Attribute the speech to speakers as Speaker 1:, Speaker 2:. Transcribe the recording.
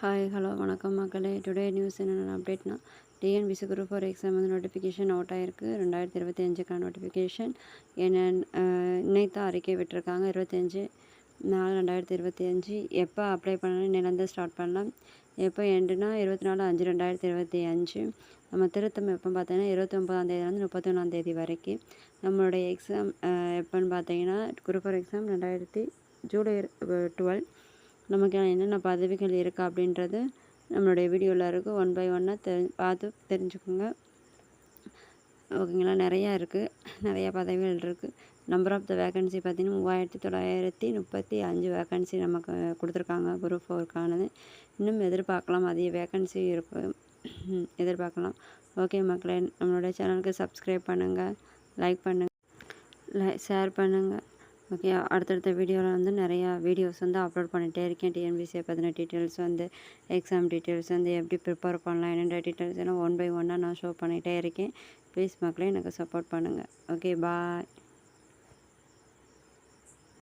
Speaker 1: Hi hello வணக்கம் மக்களே. Today news என்னென்ன அப்டேட்னா டிஎன்பிசி குரூப் ஃபோர் எக்ஸாம் வந்து நோட்டிஃபிகேஷன் அவுட் ஆகிருக்கு ரெண்டாயிரத்தி இருபத்தி அஞ்சுக்கான நோட்டிஃபிகேஷன் என்ன இன்னைக்கு அறிக்கை விட்டுருக்காங்க. இருபத்தஞ்சி நாலு ரெண்டாயிரத்தி இருபத்தி அஞ்சு எப்போ அப்ளை பண்ணணும்? நிலந்து ஸ்டார்ட் பண்ணலாம். எப்போ எண்டுனா இருபத்தி நாலு அஞ்சு ரெண்டாயிரத்தி இருபத்தி அஞ்சு நம்ம திருத்தம் எப்போ பார்த்தீங்கன்னா இருபத்தி ஒம்பதாம் தேதியிலேருந்து முப்பத்தி ஒன்றாம் தேதி வரைக்கும் நம்மளுடைய எக்ஸாம் எப்போன்னு பார்த்தீங்கன்னா குரூப் ஃபோர் எக்ஸாம் ரெண்டாயிரத்தி ஜூலை டுவெல். நமக்கு என்னென்ன பதவிகள் இருக்குது அப்படின்றது நம்மளுடைய வீடியோவில் இருக்குது. ஒன் பை ஒன்னாக தெரி பார்த்து தெரிஞ்சுக்கோங்க. ஓகேங்களா? நிறையா இருக்குது நிறையா பதவிகள் இருக்குது நம்பர் ஆஃப் த வேக்கன்சி பார்த்திங்கன்னா மூவாயிரத்தி தொள்ளாயிரத்தி முப்பத்தி அஞ்சு வேக்கன்சி நமக்கு கொடுத்துருக்காங்க. குரூப் ஃபோருக்கானது இன்னும் எதிர்பார்க்கலாம். அதிக வேக்கன்சி இருக்கும் எதிர்பார்க்கலாம். ஓகே மக்களே நம்மளுடைய சேனலுக்கு சப்ஸ்கிரைப் பண்ணுங்கள் லைக் பண்ணுங்கள் லை ஷேர் பண்ணுங்கள் ஓகே அடுத்தடுத்த வீடியோவில் வந்து நிறையா வீடியோஸ் வந்து அப்லோட் பண்ணிகிட்டே இருக்கேன். டிஎன்பிசியை பற்றின டீட்டெயில்ஸ் வந்து எக்ஸாம் டீட்டெயில்ஸ் வந்து எப்படி ப்ரிப்பேர் பண்ணலாம் என்னென்ன டீட்டெயில்ஸ் எல்லாம் ஒன் பை ஒன்னாக நான் ஷோ பண்ணிகிட்டே இருக்கேன். ப்ளீஸ் மக்களே எனக்கு சப்போர்ட் பண்ணுங்கள் ஓகே பாய்